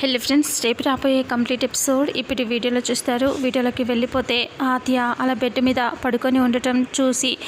Hello friends రేపు రాబోయే complete episode ఇప్పుడు వీడియోలో చూస్తారు. వీడియోలోకి వెళ్ళిపోతే ఆద్య అలా బెడ్ మీద పడుకొని ఉండటం చూసి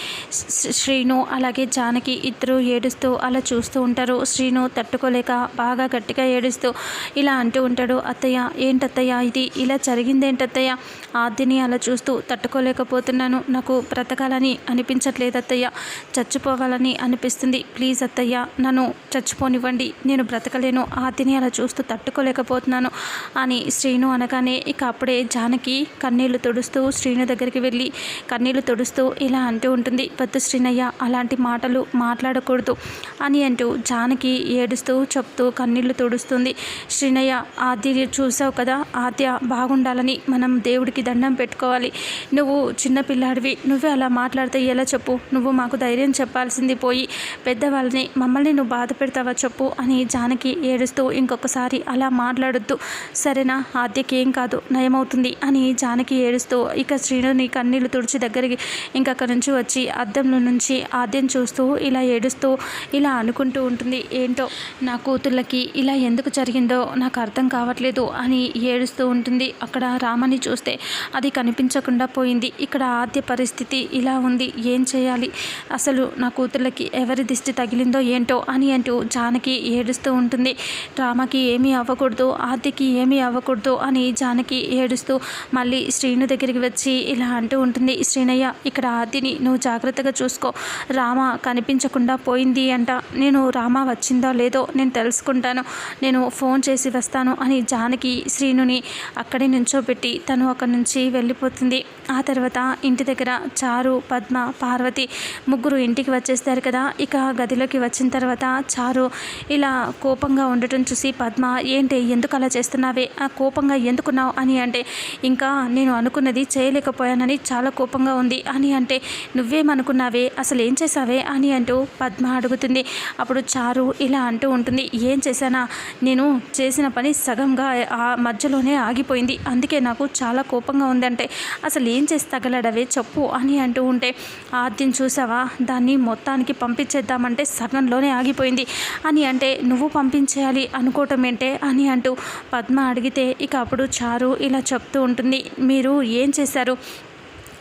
శ్రీను అలాగే జానకి ఇద్దరు ఏడుస్తూ అలా చూస్తూ ఉంటారు. శ్రీను తట్టుకోలేక బాగా గట్టిగా ఏడుస్తూ ఇలా అంటూ ఉంటాడు అత్తయ్య ఏంటత్తయ్య ఇది? ఇలా జరిగిందేంటత్తయ్య? ఆద్యని అలా చూస్తూ తట్టుకోలేకపోతున్నాను. నాకు బ్రతకాలని అనిపించట్లేదు అత్తయ్య చచ్చిపోవాలని అనిపిస్తుంది. ప్లీజ్ అత్తయ్య నన్ను చచ్చిపోనివ్వండి. నేను బ్రతకలేను. ఆద్యని అలా చూస్తూ తట్టుకోలేక చేయలేకపోతున్నాను అని శ్రీను అనగానే ఇక అప్పుడే జానకి కన్నీళ్ళు తుడుస్తూ శ్రీను దగ్గరికి వెళ్ళి కన్నీళ్ళు తుడుస్తూ ఇలా అంటూ ఉంటుంది పెద్ద శ్రీనయ్య అలాంటి మాటలు మాట్లాడకూడదు అని అంటూ జానకి ఏడుస్తూ చెప్తూ కన్నీళ్ళు తుడుస్తుంది. శ్రీనయ్య ఆద్య చూసావు కదా ఆద్య బాగుండాలని మనం దేవుడికి దండం పెట్టుకోవాలి. నువ్వు చిన్న పిల్లాడివి నువ్వే అలా మాట్లాడితే ఎలా చెప్పు? నువ్వు మాకు ధైర్యం చెప్పాల్సింది పోయి పెద్దవాళ్ళని మమ్మల్ని నువ్వు బాధ పెడతావా చెప్పు అని జానకి ఏడుస్తూ ఇంకొకసారి అలా మా మాట్లాడొద్దు. సరేనా? ఆద్యకి ఏం కాదు నయమవుతుంది అని జానకి ఏడుస్తూ ఇక శ్రీనుని కన్నీళ్ళు తుడిచి దగ్గరికి ఇంకా అక్కడి నుంచి వచ్చి అద్దంలో నుంచి ఆద్యం చూస్తూ ఇలా ఏడుస్తూ ఇలా అనుకుంటూ ఉంటుంది. ఏంటో? నా కూతుళ్ళకి ఇలా ఎందుకు జరిగిందో నాకు అర్థం కావట్లేదు అని ఏడుస్తూ ఉంటుంది. అక్కడ రామని చూస్తే అది కనిపించకుండా పోయింది. ఇక్కడ ఆద్య పరిస్థితి ఇలా ఉంది. ఏం చేయాలి? అసలు నా కూతుళ్ళకి ఎవరి దిష్టి తగిలిందో ఏంటో అని అంటూ జానకి ఏడుస్తూ ఉంటుంది. రామకి ఏమీ అవ్వకూడదు. ఆద్యకి ఏమీ అవ్వకూడదు అని జానకి ఏడుస్తూ మళ్ళీ శ్రీను దగ్గరికి వచ్చి ఇలా అంటూ ఉంటుంది శ్రీనయ్య ఇక్కడ ఆద్యని నువ్వు జాగ్రత్తగా చూసుకో. రామ కనిపించకుండా పోయింది అంట. నేను రామ వచ్చిందో లేదో నేను తెలుసుకుంటాను. నేను ఫోన్ చేసి వస్తాను అని జానకి శ్రీనుని అక్కడే నుంచోబెట్టి తను అక్కడి నుంచి వెళ్ళిపోతుంది. ఆ తర్వాత ఇంటి దగ్గర చారు పద్మ పార్వతి ముగ్గురు ఇంటికి వచ్చేస్తారు కదా. ఇక గదిలోకి వచ్చిన తర్వాత చారు ఇలా కోపంగా ఉండటం చూసి పద్మ ఏంటి ఎందుకు అలా చేస్తున్నావే? ఆ కోపంగా ఎందుకున్నావు అని అంటే ఇంకా నేను అనుకున్నది చేయలేకపోయానని చాలా కోపంగా ఉంది అని అంటే నువ్వేమనుకున్నావే? అసలు ఏం చేసావే అని అంటూ పద్మ అడుగుతుంది. అప్పుడు చారు ఇలా అంటూ ఉంటుంది. ఏం చేశానా? నేను చేసిన పని సగంగా ఆ మధ్యలోనే ఆగిపోయింది. అందుకే నాకు చాలా కోపంగా ఉందంటే అసలు ఏం చేసి తగలడవే చెప్పు అని అంటూ ఉంటే ఆద్యం చూసావా? దాన్ని మొత్తానికి పంపించేద్దామంటే సగంలోనే ఆగిపోయింది. అని అంటే నువ్వు పంపించేయాలి అనుకోవటం ఏంటే? అని అంటూ పద్మ అడిగితే ఇక అప్పుడు చారు ఇలా చెప్తూ ఉంటుంది మీరు ఏం చేశారు?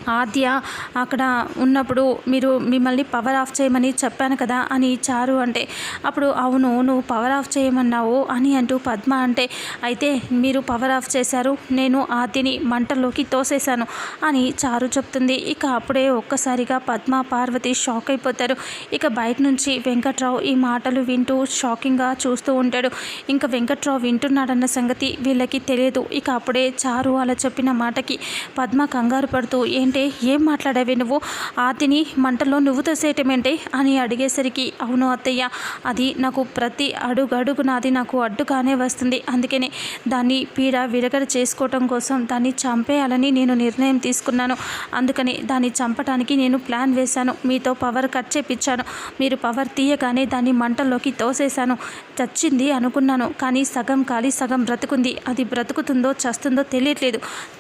ఆద్య అక్కడ ఉన్నప్పుడు మీరు మిమ్మల్ని పవర్ ఆఫ్ చేయమని చెప్పాను కదా అని చారు అంటే అప్పుడు అవును నువ్వు పవర్ ఆఫ్ చేయమన్నావు అని అంటూ పద్మ అంటే అయితే మీరు పవర్ ఆఫ్ చేశారు నేను ఆద్యని మంటల్లోకి తోసేశాను అని చారు చెప్తుంది. ఇక అప్పుడే ఒక్కసారిగా పద్మ పార్వతి షాక్ అయిపోతారు. ఇక బయట నుంచి వెంకట్రావు ఈ మాటలు వింటూ షాకింగ్గా చూస్తూ ఉంటాడు. ఇంకా వెంకట్రావు వింటున్నాడన్న సంగతి వీళ్ళకి తెలియదు. ఇక అప్పుడే చారు అలా చెప్పిన మాటకి పద్మ కంగారు పడుతూ ఏంటే ఏం మాట్లాడావే నువ్వు? ఆతిని మంటల్లో నువ్వు తోసేయటమేంటే? అని అడిగేసరికి అవును అత్తయ్య అది నాకు ప్రతి అడుగు అడుగు నాది నాకు అడ్డుగానే వస్తుంది. అందుకనే దాన్ని పీడ విరగడ చేసుకోవటం కోసం దాన్ని చంపేయాలని నేను నిర్ణయం తీసుకున్నాను. అందుకని దాన్ని చంపడానికి నేను ప్లాన్ వేశాను. మీతో పవర్ కట్ చేపించాను మీరు పవర్ తీయగానే దాన్ని మంటల్లోకి తోసేశాను. చచ్చింది అనుకున్నాను కానీ సగం కాలి సగం బ్రతుకుంది. అది బ్రతుకుతుందో చస్తుందో తెలియట్లేదు.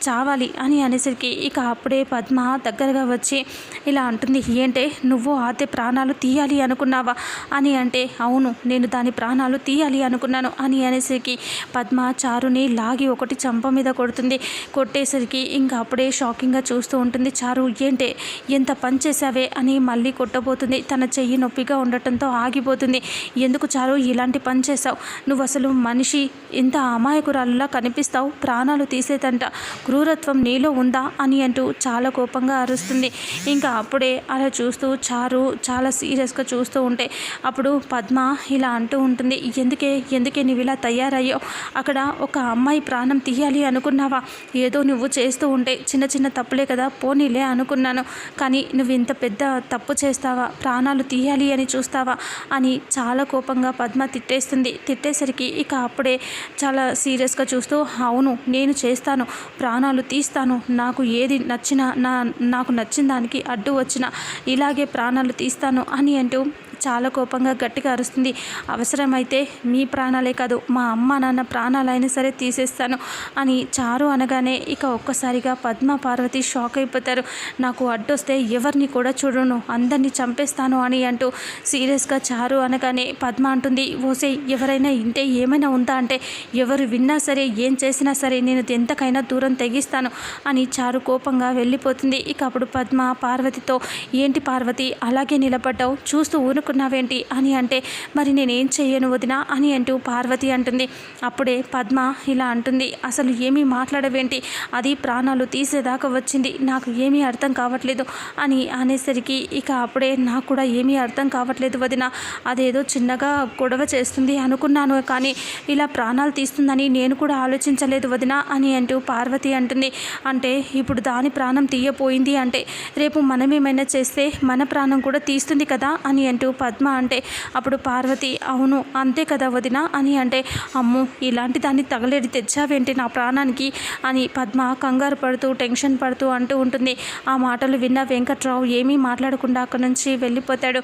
చావాలి అని అనేసరికి ఇక అప్పుడే పద్మ దగ్గరగా వచ్చి ఇలా అంటుంది ఏంటే నువ్వు ఆతే ప్రాణాలు తీయాలి అనుకున్నావా? అని అంటే అవును నేను దాని ప్రాణాలు తీయాలి అనుకున్నాను. అని అనేసరికి పద్మ చారుని లాగి ఒకటి చంప మీద కొడుతుంది. కొట్టేసరికి ఇంకా అప్పుడే షాకింగ్గా చూస్తూ ఉంటుంది. చారు ఏంటే ఎంత పని చేసావే అని మళ్ళీ కొట్టబోతుంది. తన చెయ్యి నొప్పిగా ఉండటంతో ఆగిపోతుంది. ఎందుకు చారు ఇలాంటి పని చేసావు నువ్వు అసలు మనిషి ఇంత అమాయకురాలులా కనిపిస్తావు? ప్రాణాలు తీసేదంట. క్రూరత్వం నీలో ఉందా? అని అంటూ చాలా కోపంగా అరుస్తుంది. ఇంకా అప్పుడే అలా చూస్తూ చారు చాలా సీరియస్గా చూస్తూ ఉంటే అప్పుడు పద్మ ఇలా అంటూ ఉంటుంది ఎందుకే ఎందుకే నువ్వు ఇలా తయారయ్యో అక్కడ ఒక అమ్మాయి ప్రాణం తీయాలి అనుకున్నావా? ఏదో నువ్వు చేస్తూ ఉంటే చిన్న చిన్న తప్పులే కదా పోనీలే అనుకున్నాను. కానీ నువ్వు ఇంత పెద్ద తప్పు చేస్తావా? ప్రాణాలు తీయాలి అని చూస్తావా? అని చాలా కోపంగా పద్మ తిట్టేస్తుంది. తిట్టేసరికి ఇక అప్పుడే చాలా సీరియస్గా చూస్తూ అవును నేను చేస్తాను. ప్రాణాలు తీస్తాను. నాకు ఏది నచ్చినా నా నాకు నచ్చిన దానికి అడ్డు వచ్చిన ఇలాగే ప్రాణాలు తీస్తాను అని అంటూ చాలా కోపంగా గట్టిగా అరుస్తుంది. అవసరమైతే మీ ప్రాణాలే కాదు మా అమ్మ నాన్న ప్రాణాలైనా సరే తీసేస్తాను అని చారు అనగానే ఇక ఒక్కసారిగా పద్మ పార్వతి షాక్ అయిపోతారు. నాకు అడ్డొస్తే ఎవరిని కూడా చూడను అందరినీ చంపేస్తాను అని అంటూ సీరియస్గా చారు అనగానే పద్మ అంటుంది ఓసే ఎవరైనా ఇంటే ఏమైనా ఉందా అంటే ఎవరు విన్నా సరే ఏం చేసినా సరే నేను ఎంతకైనా దూరం తెగిస్తాను అని చారు కోపంగా వెళ్ళిపోతుంది. ఇక అప్పుడు పద్మ పార్వతితో ఏంటి పార్వతి అలాగే నిలబడ్డావు చూస్తూ ఊరుకున్నావేంటి అని అంటే మరి నేనేం చెయ్యను వదినా అని అంటూ పార్వతి అంటుంది. అప్పుడే పద్మ ఇలా అంటుంది. అసలు ఏమీ మాట్లాడవేంటి? అది ప్రాణాలు తీసేదాకా వచ్చింది. నాకు ఏమీ అర్థం కావట్లేదు అని అనేసరికి ఇక అప్పుడే నాకు కూడా ఏమీ అర్థం కావట్లేదు వదిన. అదేదో చిన్నగా గొడవ చేస్తుంది అనుకున్నాను కానీ ఇలా ప్రాణాలు తీస్తుందని నేను కూడా ఆలోచించలేదు వదిన అని అంటూ పార్వతి అంటుంది. అంటే ఇప్పుడు దాని ప్రాణం తీయపోయింది అంటే రేపు మనం ఏమైనా చేస్తే మన ప్రాణం కూడా తీస్తుంది కదా అని అంటూ పద్మ అంటే అప్పుడు పార్వతి అవును అంతే కదా వదిన అని అంటే అమ్ము ఇలాంటి దాన్ని తగలేడి తెచ్చావేంటి నా ప్రాణానికి అని పద్మ కంగారు పడుతూ టెన్షన్ పడుతూ అంటూ ఉంటుంది. ఆ మాటలు విన్న వెంకట్రావు ఏమీ మాట్లాడకుండా అక్కడి నుంచి వెళ్ళిపోతాడు.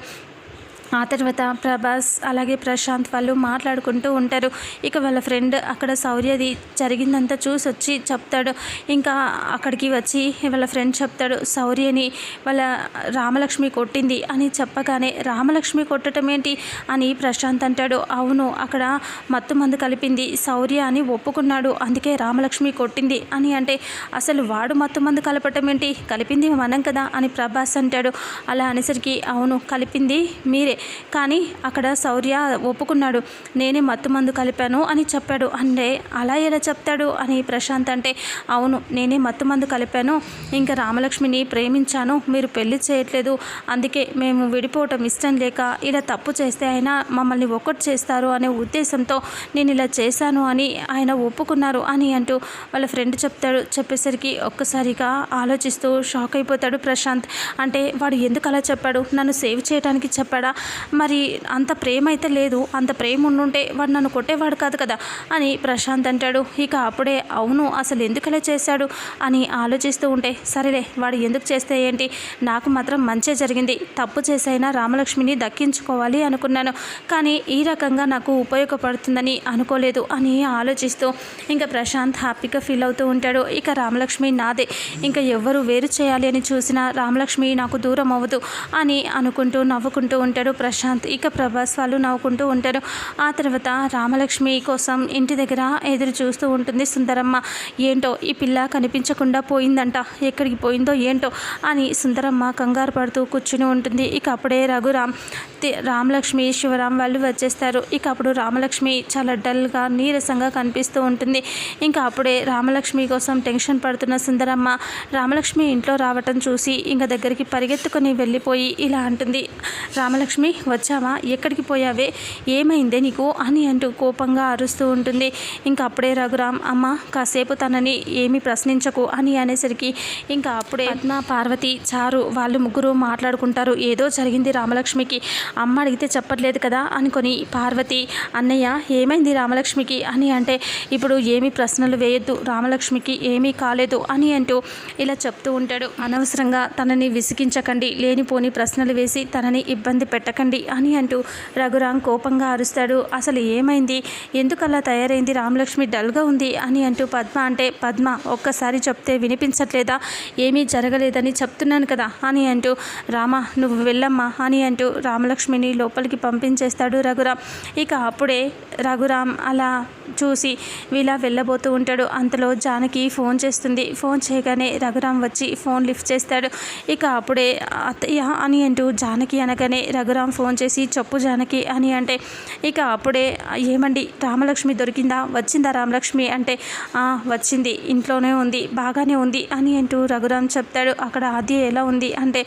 ఆ తర్వాత ప్రభాస్ అలాగే ప్రశాంత్ వాళ్ళు మాట్లాడుకుంటూ ఉంటారు. ఇక వాళ్ళ ఫ్రెండ్ అక్కడ శౌర్యది జరిగిందంతా చూసి వచ్చి చెప్తాడు. ఇంకా అక్కడికి వచ్చి వాళ్ళ ఫ్రెండ్ చెప్తాడు శౌర్యని వాళ్ళ రామలక్ష్మి కొట్టింది అని చెప్పగానే రామలక్ష్మి కొట్టడం ఏంటి అని ప్రశాంత్ అంటాడు. అవును అక్కడ మత్తు మందు కలిపింది శౌర్య అని ఒప్పుకున్నాడు. అందుకే రామలక్ష్మి కొట్టింది అని అంటే అసలు వాడు మత్తు మందు కలపటం ఏంటి కలిపింది మనం కదా అని ప్రభాస్ అంటాడు. అలా అనేసరికి అవును కలిపింది మీరే. కానీ అక్కడ శౌర్య ఒప్పుకున్నాడు నేనే మత్తు మందు కలిపాను అని చెప్పాడు. అంటే అలా ఎలా చెప్తాడు? అని ప్రశాంత్ అంటే అవును నేనే మత్తు మందు కలిపాను. ఇంకా రామలక్ష్మిని ప్రేమించాను. మీరు పెళ్ళి చేయట్లేదు. అందుకే మేము విడిపోవటం ఇష్టం లేక ఇలా తప్పు చేస్తే ఆయన మమ్మల్ని ఒక్కటి చేస్తారు అనే ఉద్దేశంతో నేను ఇలా చేశాను అని ఆయన ఒప్పుకున్నారు అని అంటూ వాళ్ళ ఫ్రెండ్ చెప్తాడు. చెప్పేసరికి ఒక్కసారిగా ఆలోచిస్తూ షాక్ అయిపోతాడు ప్రశాంత్. అంటే వాడు ఎందుకు అలా చెప్పాడు? నన్ను సేవ్ చేయడానికి చెప్పాడా? మరి అంత ప్రేమ అయితే లేదు అంత ప్రేమ ఉండుంటే వాడు నన్ను కొట్టేవాడు కాదు కదా అని ప్రశాంత్ అంటాడు. ఇక అప్పుడే అవును అసలు ఎందుకలా చేశాడు అని ఆలోచిస్తూ ఉంటే సరేలే వాడు ఎందుకు చేస్తే ఏంటి? నాకు మాత్రం మంచే జరిగింది. తప్పు చేసైనా రామలక్ష్మిని దక్కించుకోవాలి అనుకున్నాను. కానీ ఈ రకంగా నాకు ఉపయోగపడుతుందని అనుకోలేదు అని ఆలోచిస్తూ ఇంకా ప్రశాంత్ హ్యాపీగా ఫీల్ అవుతూ ఉంటాడు. ఇక రామలక్ష్మి నాదే. ఇంకా ఎవరు వేరు చేయాలి అని చూసినా రామలక్ష్మి నాకు దూరం అవ్వదు అని అనుకుంటూ నవ్వుకుంటూ ఉంటాడు. ప్రశాంత్ ఇక ప్రభాస్ వాళ్ళు నవ్వుకుంటూ ఉంటారు. ఆ తర్వాత రామలక్ష్మి కోసం ఇంటి దగ్గర ఎదురు చూస్తూ ఉంటుంది సుందరమ్మ. ఏంటో ఈ పిల్ల కనిపించకుండా పోయిందంట. ఎక్కడికి పోయిందో ఏంటో? అని సుందరమ్మ కంగారు పడుతూ కూర్చుని ఉంటుంది. ఇక అప్పుడే రఘురామ్ రామలక్ష్మి శివరాం వాళ్ళు వచ్చేస్తారు. ఇక అప్పుడు రామలక్ష్మి చాలా డల్గా నీరసంగా కనిపిస్తూ ఉంటుంది. ఇంకా అప్పుడే రామలక్ష్మి కోసం టెన్షన్ పడుతున్న సుందరమ్మ రామలక్ష్మి ఇంట్లో రావటం చూసి ఇంకా దగ్గరికి పరిగెత్తుకొని వెళ్ళిపోయి ఇలా అంటుంది. రామలక్ష్మి వచ్చావా? ఎక్కడికి పోయావే? ఏమైందే నీకు? అని అంటూ కోపంగా అరుస్తూ ఉంటుంది. ఇంకా అప్పుడే రఘురామ్ అమ్మ కాసేపు తనని ఏమీ ప్రశ్నించకు అని అనేసరికి ఇంకా అప్పుడే పద్మ పార్వతి చారు వాళ్ళు ముగ్గురు మాట్లాడుకుంటారు. ఏదో జరిగింది రామలక్ష్మికి. అమ్మ అడిగితే చెప్పట్లేదు కదా అనుకొని పార్వతి అన్నయ్య ఏమైంది రామలక్ష్మికి? అని అంటే ఇప్పుడు ఏమీ ప్రశ్నలు వేయొద్దు రామలక్ష్మికి ఏమీ కాలేదు అని అంటూ ఇలా చెప్తూ ఉంటాడు. అనవసరంగా తనని విసిగించకండి లేనిపోని ప్రశ్నలు వేసి తనని ఇబ్బంది పెట్టకండి. అని అంటూ రఘురామ్ కోపంగా అరుస్తాడు. అసలు ఏమైంది? ఎందుకలా తయారైంది? రామలక్ష్మి డల్గా ఉంది అని అంటూ పద్మ అంటే పద్మ ఒక్కసారి చెప్తే వినిపించట్లేదా? ఏమీ జరగలేదని చెప్తున్నాను కదా అని అంటూ రామ నువ్వు వెళ్ళమ్మా అని అంటూ రామలక్ష్మిని లోపలికి పంపించేస్తాడు రఘురామ్. ఇక అప్పుడే రఘురామ్ అలా చూసి ఇలా వెళ్ళబోతూ ఉంటాడు. అంతలో జానకి ఫోన్ చేస్తుంది. ఫోన్ చేయగానే రఘురామ్ వచ్చి ఫోన్ లిఫ్ట్ చేస్తాడు. ఇక అప్పుడే అత్తయ్య అని అంటూ జానకి అనగానే రఘురామ్ రఘురాం ఫోన్ చేసి చెప్పు జానకి అని అంటే ఇక అప్పుడే ఏమండి రామలక్ష్మి దొరికిందా? వచ్చిందా రామలక్ష్మి? అంటే వచ్చింది ఇంట్లోనే ఉంది బాగానే ఉంది అని అంటూ రఘురామ్ చెప్తాడు. అక్కడ ఆద్య ఎలా ఉంది? అంటే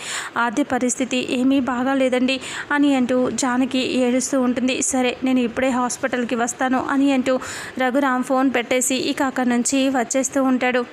ఆద్య పరిస్థితి ఏమీ బాగాలేదండి అని అంటూ జానకి ఏడుస్తూ ఉంటుంది. సరే నేను ఇప్పుడే హాస్పిటల్కి వస్తాను అని అంటూ రఘురామ్ ఫోన్ పెట్టేసి ఇక అక్కడి నుంచి వచ్చేస్తూ ఉంటాడు.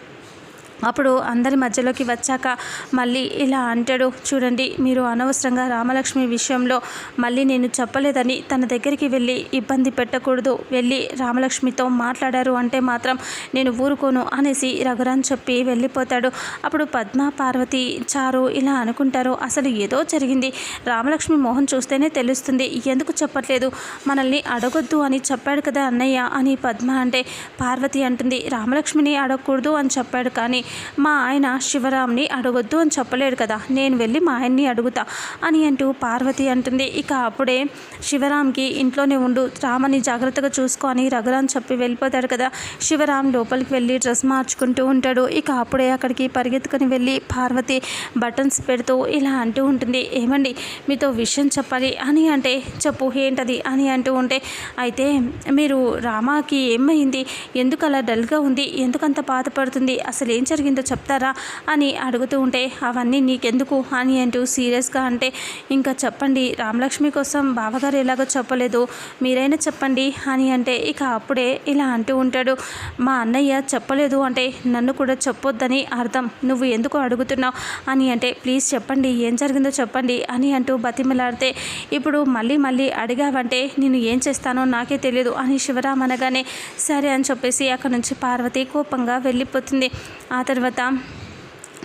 అప్పుడు అందరి మధ్యలోకి వచ్చాక మళ్ళీ ఇలా అంటాడు చూడండి మీరు అనవసరంగా రామలక్ష్మి విషయంలో మళ్ళీ నేను చెప్పలేదని తన దగ్గరికి వెళ్ళి ఇబ్బంది పెట్టకూడదు. వెళ్ళి రామలక్ష్మితో మాట్లాడారు అంటే మాత్రం నేను ఊరుకోను అనేసి రఘురాన్ చెప్పి వెళ్ళిపోతాడు. అప్పుడు పద్మ పార్వతి చారు ఇలా అనుకుంటారు అసలు ఏదో జరిగింది. రామలక్ష్మి మోహన్ చూస్తేనే తెలుస్తుంది. ఎందుకు చెప్పట్లేదు? మనల్ని అడగొద్దు అని చెప్పాడు కదా అన్నయ్య అని పద్మ అంటే పార్వతి అంటుంది రామలక్ష్మిని అడగకూడదు అని చెప్పాడు. కానీ మా ఆయన శివరామ్ని అడగొద్దు అని చెప్పలేడు కదా. నేను వెళ్ళి మా ఆయన్ని అడుగుతా అని అంటూ పార్వతి అంటుంది. ఇక అప్పుడే శివరామ్కి ఇంట్లోనే ఉండు రామని జాగ్రత్తగా చూసుకో అని రఘురామ్ చెప్పి వెళ్ళిపోతాడు కదా. శివరామ్ లోపలికి వెళ్ళి డ్రెస్ మార్చుకుంటూ ఉంటాడు. ఇక అప్పుడే అక్కడికి పరిగెత్తుకుని వెళ్ళి పార్వతి బటన్స్ పెడుతూ ఇలా అంటూ ఉంటుంది. ఏమండి మీతో విషయం చెప్పాలి అని అంటే చెప్పు ఏంటది అని అంటూ ఉంటే అయితే మీరు రామాకి ఏమైంది? ఎందుకు అలా డల్గా ఉంది? ఎందుకంత బాధపడుతుంది? అసలు ఏం జరిగిందో చెప్తారా అని అడుగుతూ ఉంటే అవన్నీ నీకెందుకు? అని అంటూ సీరియస్గా అంటే ఇంకా చెప్పండి రామలక్ష్మి కోసం బావగారు ఎలాగో చెప్పలేదు మీరైనా చెప్పండి అని అంటే ఇక అప్పుడే ఇలా అంటూ ఉంటాడు. మా అన్నయ్య చెప్పలేదు అంటే నన్ను కూడా చెప్పొద్దని అర్థం నువ్వు ఎందుకు అడుగుతున్నావు? అని అంటే ప్లీజ్ చెప్పండి ఏం జరిగిందో చెప్పండి అని అంటూ బతిమలాడితే ఇప్పుడు మళ్ళీ మళ్ళీ అడిగావంటే నేను ఏం చేస్తానో నాకే తెలియదు అని శివరామ్ అనగానే సరే అని చెప్పేసి అక్కడ నుంచి పార్వతి కోపంగా వెళ్ళిపోతుంది. ఆ తర్వాత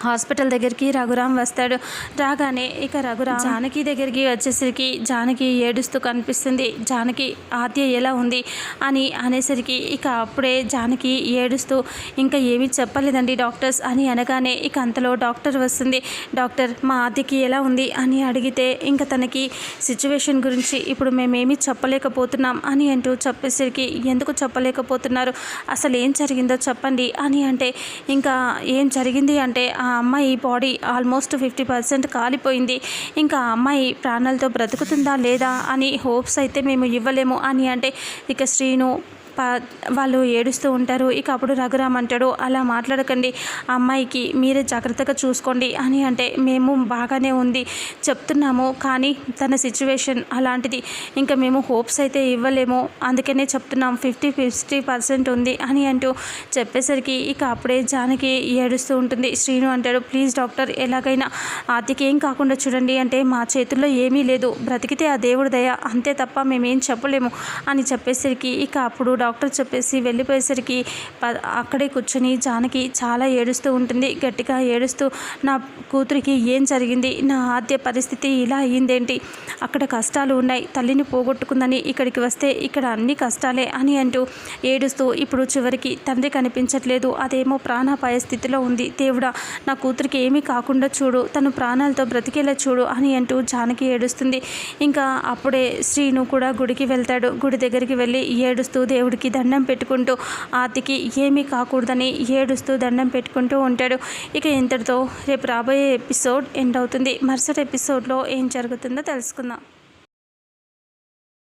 హాస్పిటల్ దగ్గరికి రఘురామ్ వస్తాడు. రాగానే ఇక రఘురాం జానకి దగ్గరికి వచ్చేసరికి జానకి ఏడుస్తూ కనిపిస్తుంది. జానకి ఆద్య ఎలా ఉంది? అని అనేసరికి ఇక అప్పుడే జానకి ఏడుస్తూ ఇంకా ఏమీ చెప్పలేదండి డాక్టర్స్ అని అనగానే ఇక అంతలో డాక్టర్ వస్తుంది. డాక్టర్ మా ఆద్యకి ఎలా ఉంది? అని అడిగితే ఇంకా తనకి సిచ్యువేషన్ గురించి ఇప్పుడు మేమేమీ చెప్పలేకపోతున్నాం అని అంటూ చెప్పేసరికి ఎందుకు చెప్పలేకపోతున్నారు? అసలు ఏం జరిగిందో చెప్పండి అని అంటే ఇంకా ఏం జరిగింది? అంటే ఆ అమ్మాయి బాడీ ఆల్మోస్ట్ ఫిఫ్టీ పర్సెంట్ కాలిపోయింది. ఇంకా ఆ అమ్మాయి ప్రాణాలతో బ్రతుకుతుందా లేదా అని హోప్స్ అయితే మేము ఇవ్వలేము అని అంటే ఇక శ్రీను వాళ్ళు ఏడుస్తూ ఉంటారు ఇక అప్పుడు రఘురామ్ అంటాడు అలా మాట్లాడకండి ఆ అమ్మాయికి మీరే జాగ్రత్తగా చూసుకోండి అని అంటే మేము బాగానే ఉంది చెప్తున్నాము కానీ తన సిచ్యువేషన్ అలాంటిది ఇంకా మేము హోప్స్ అయితే ఇవ్వలేము అందుకనే చెప్తున్నాం ఫిఫ్టీ ఫిఫ్టీ పర్సెంట్ ఉంది అని అంటూ చెప్పేసరికి ఇక అప్పుడే జానకి ఏడుస్తూ ఉంటుంది శ్రీను అంటాడు ప్లీజ్ డాక్టర్ ఎలాగైనా ఆర్థిక ఏం కాకుండా చూడండి అంటే మా చేతుల్లో ఏమీ లేదు బ్రతికితే ఆ దేవుడి దయ అంతే తప్ప మేమేం చెప్పలేము అని చెప్పేసరికి ఇక అప్పుడు డాక్టర్ చెప్పేసి వెళ్ళిపోయేసరికి అక్కడే కూర్చొని జానకి చాలా ఏడుస్తూ ఉంటుంది. గట్టిగా ఏడుస్తూ నా కూతురికి ఏం జరిగింది? నా ఆద్య పరిస్థితి ఇలా అయ్యిందేంటి అక్కడ కష్టాలు ఉన్నాయి. తల్లిని పోగొట్టుకుందని ఇక్కడికి వస్తే ఇక్కడ అన్ని కష్టాలే అని అంటూ ఏడుస్తూ ఇప్పుడు చివరికి తండ్రి కనిపించట్లేదు. అదేమో ప్రాణాపాయ స్థితిలో ఉంది. దేవుడా నా కూతురికి ఏమీ కాకుండా చూడు. తను ప్రాణాలతో బ్రతికేలా చూడు అని అంటూ జానకి ఏడుస్తుంది. ఇంకా అప్పుడే శ్రీను కూడా గుడికి వెళ్తాడు. గుడి దగ్గరికి వెళ్ళి ఏడుస్తూ దేవుడు దేవుడికి దండం పెట్టుకుంటూ ఆతికి ఏమీ కాకూడదని ఏడుస్తూ దండం పెట్టుకుంటూ ఉంటాడు. ఇక ఇంతటితో రేపు రాబోయే ఎపిసోడ్ ఎండ్ అవుతుంది. మరుసటి ఎపిసోడ్లో ఏం జరుగుతుందో తెలుసుకుందాం.